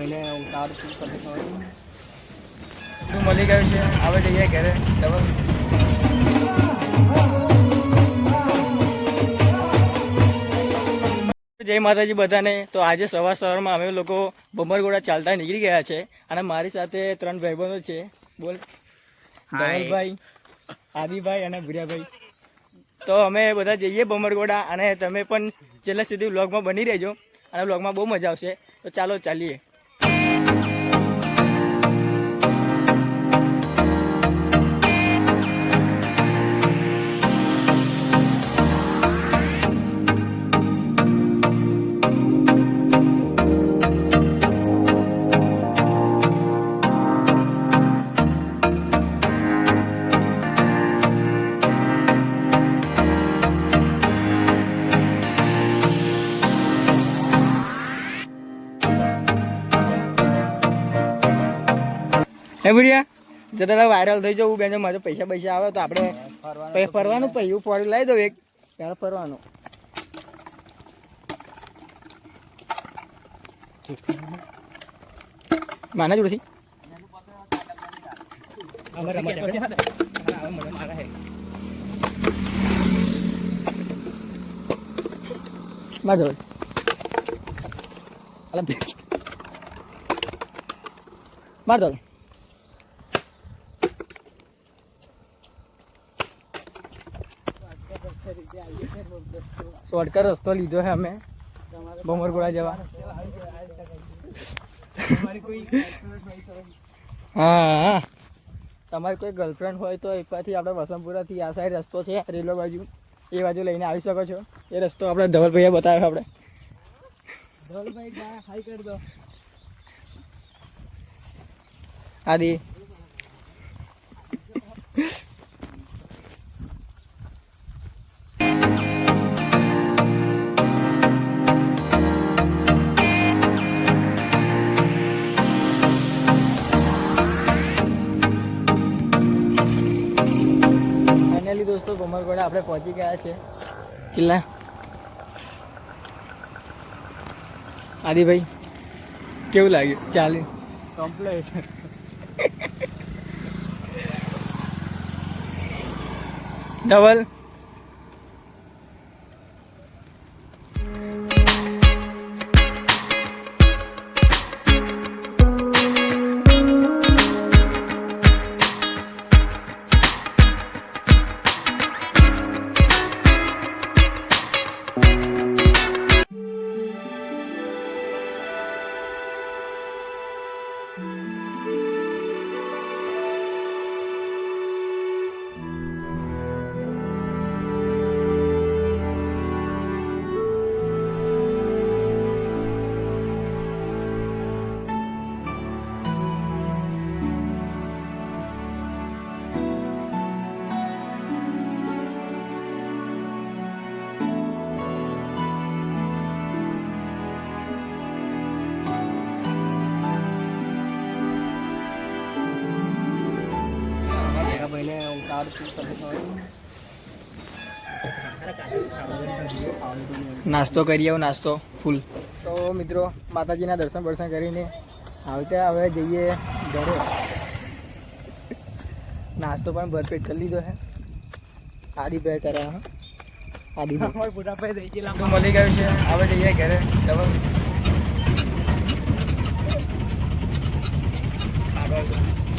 ભાઈને ઉતાર શું સાથે ખબર મળી ગયું છે. આવે જઈએ ઘરે. ડબલ જય માતાજી બધાને. તો આજે સવાર સવારમાં અમે લોકો બમરગોડા ચાલતા નીકળી ગયા છે અને મારી સાથે ત્રણ ભાઈબંધો છે. બોલ. ધવલભાઈ આદિભાઈ અને ભૂરિયાભાઈ. તો અમે બધા જઈએ બમરગોડા અને તમે પણ છેલ્લા સુધી વ્લોગમાં બની રહેજો. અને વ્લોગમાં બહુ મજા આવશે. તો ચાલો ચાલીએ. Thank you. હે ભૂરિયા જતા વાયરલ થઈ જવું, બેન મારે પૈસા પૈસા આવે તો આપણે ફરવાનું પછી ફોર લાવી દઉં એક. ત્યારે ફરવાનું. માના જોડેથી માર જોડે. માર જોડે શોર્ટકટ રસ્તો લીધો છે અમે. બમરગોળા જવા. હા. હા તમારી કોઈ ગર્લફ્રેન્ડ હોય તો એકવારથી આપણે વસંતપુરાથી આ સાઈડ રસ્તો છે રેલવે બાજુ. એ બાજુ લઈને આવી શકો છો. એ રસ્તો આપણે ધવલભાઈએ બતાવ્યો આપણે. ધવલભાઈ હાઈ કરી દો. આદિ. ફાઇનલી દોસ્તો કમરગોડા આપણે પહોંચી ગયા છે. ચિલ્લા. આદિભાઈ કેવું લાગ્યું? ચાલે. કમ્પ્લેટ ડબલ નાસ્તો કરી આવો નાસ્તો ફૂલ. તો મિત્રો માતાજીના દર્શન દર્શન કરીને આવતે હવે જઈએ ઘરે. નાસ્તો પણ ભરપેટ કરી લીધો છે. આદિભાઈ કરે હા. આદિભાઈ બુઢાભાઈ થઈ ગયેલા તો મળી ગયું છે. હવે જઈએ ઘરે. ડબલ આ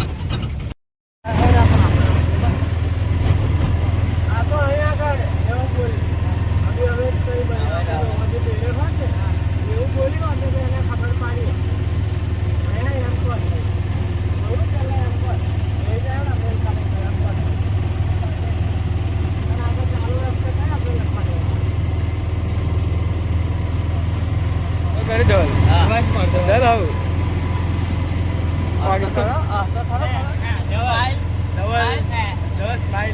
કરી ડોલ વાસ માર દો ડોલ આવ. આ તો ખરો આ તો ખરો. દવાઈ દવાઈ દવાઈ